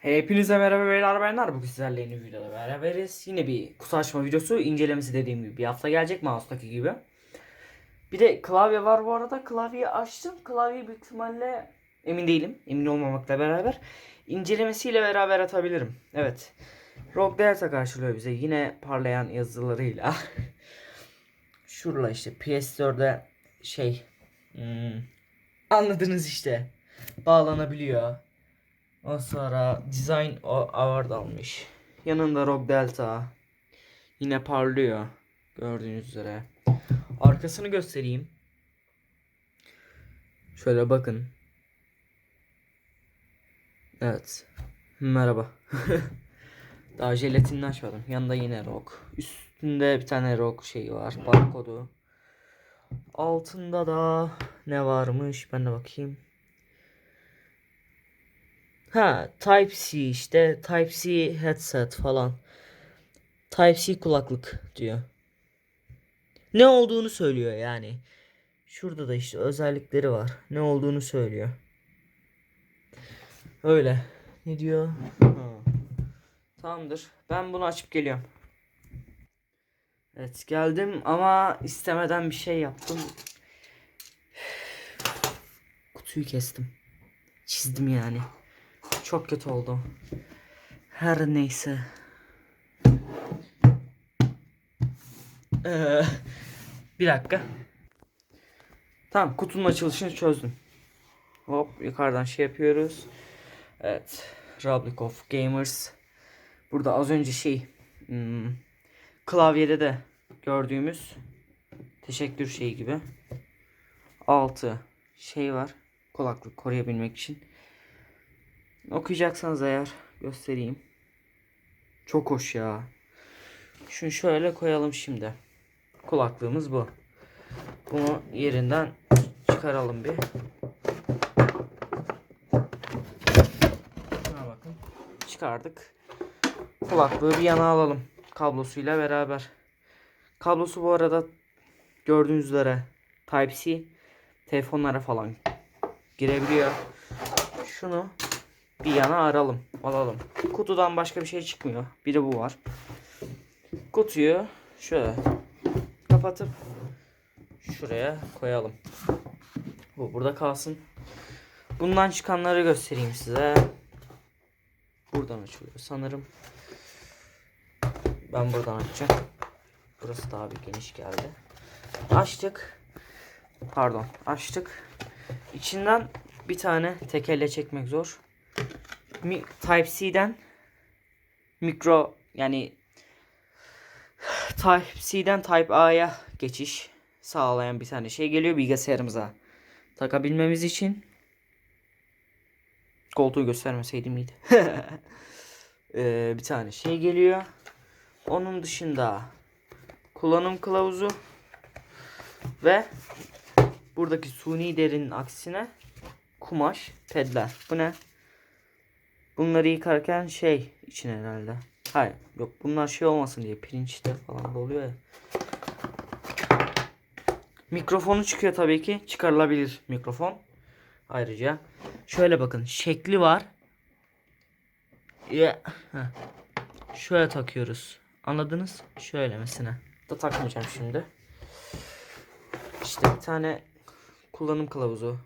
Hepinize merhaba beyler bayanlar. Bugün sizlerle yeni videoda beraberiz. Yine bir kutu videosu. incelemesi dediğim gibi bir hafta gelecek mouse'daki gibi. Bir de klavye var bu arada. Klavyeyi açtım. Klavyeyi büyük ihtimalle emin değilim. Emin olmamakla beraber. incelemesiyle beraber atabilirim. Evet. Rock Delta karşılıyor bize. Yine parlayan yazılarıyla. Şurada işte PS4'de şey hmm, anladınız işte. Bağlanabiliyor. O sonra Design Award almış. Yanında Rock Delta. Yine parlıyor. Gördüğünüz üzere. Arkasını göstereyim. Şöyle bakın. Evet. Merhaba. Daha jelatinini açmadım. Yanında yine rock. Üstünde bir tane rock şeyi var. Barkodu. Altında da ne varmış? Ben de bakayım. Ha Type-C işte Type-C headset falan. Type-C kulaklık diyor. Ne olduğunu söylüyor yani. Şurada da işte özellikleri var. Ne olduğunu söylüyor. Öyle. Ne diyor? Ha. Tamamdır. Ben bunu açıp geliyorum. Evet geldim ama istemeden bir şey yaptım. Kutuyu kestim. Çizdim yani. Çok kötü oldu. Her neyse. Ee, bir dakika. Tamam kutunun açılışını çözdüm. Hop yukarıdan şey yapıyoruz. Evet. Republic of Gamers. Burada az önce şey hmm, klavyede de gördüğümüz teşekkür şeyi gibi. Altı şey var. Kulaklık koruyabilmek için. Okuyacaksanız eğer göstereyim. Çok hoş ya. Şunu şöyle koyalım şimdi. Kulaklığımız bu. Bunu yerinden çıkaralım bir. Şuna bakın. Çıkardık. Kulaklığı bir yana alalım. Kablosuyla beraber. Kablosu bu arada gördüğünüz üzere Type-C telefonlara falan girebiliyor. Şunu bir yana aralım. Alalım. Kutudan başka bir şey çıkmıyor. Bir de bu var. Kutuyu şöyle kapatıp şuraya koyalım. Bu burada kalsın. Bundan çıkanları göstereyim size. Buradan açılıyor sanırım. Ben buradan açacağım. Burası daha bir geniş geldi. Açtık. Pardon, açtık. İçinden bir tane tekelle çekmek zor. Mi- Type-C'den mikro yani Type-C'den Type-A'ya geçiş sağlayan bir tane şey geliyor bilgisayarımıza takabilmemiz için. Koltuğu göstermeseydim iyiydi. Ee, bir tane şey geliyor. Onun dışında kullanım kılavuzu ve buradaki suni derinin aksine kumaş pedler. Bu ne? Bunları yıkarken şey için herhalde. Hayır yok bunlar şey olmasın diye pirinçte falan da oluyor ya. Mikrofonu çıkıyor tabii ki. Çıkarılabilir mikrofon. Ayrıca şöyle bakın şekli var. Heh. Şöyle takıyoruz. Anladınız? Şöyle mesela. Da takmayacağım şimdi. İşte bir tane kullanım kılavuzu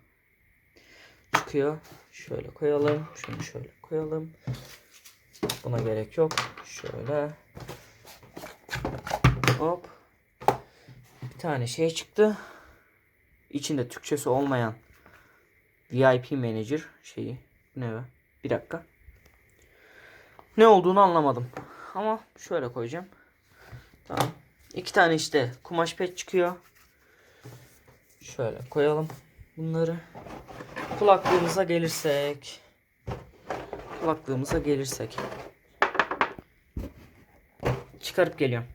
çıkıyor. Şöyle koyalım. Şunu şöyle koyalım. Buna gerek yok. Şöyle. Hop. Bir tane şey çıktı. İçinde Türkçesi olmayan VIP Manager şeyi. Ne be? Bir dakika. Ne olduğunu anlamadım. Ama şöyle koyacağım. Tamam. İki tane işte kumaş pet çıkıyor. Şöyle koyalım bunları. Kulaklığımıza gelirsek. Kulaklığımıza gelirsek. Çıkarıp geliyorum.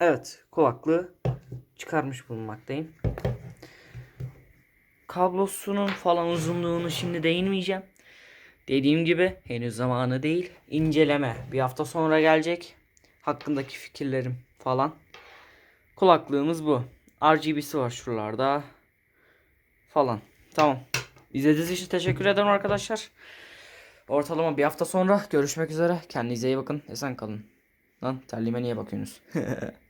Evet kulaklığı çıkarmış bulunmaktayım. Kablosunun falan uzunluğunu şimdi değinmeyeceğim. Dediğim gibi henüz zamanı değil. İnceleme bir hafta sonra gelecek. Hakkındaki fikirlerim falan. Kulaklığımız bu. RGB'si var şuralarda. Falan. Tamam. İzlediğiniz için teşekkür ederim arkadaşlar. Ortalama bir hafta sonra görüşmek üzere. Kendinize iyi bakın. Esen kalın. Lan terliğime niye bakıyorsunuz?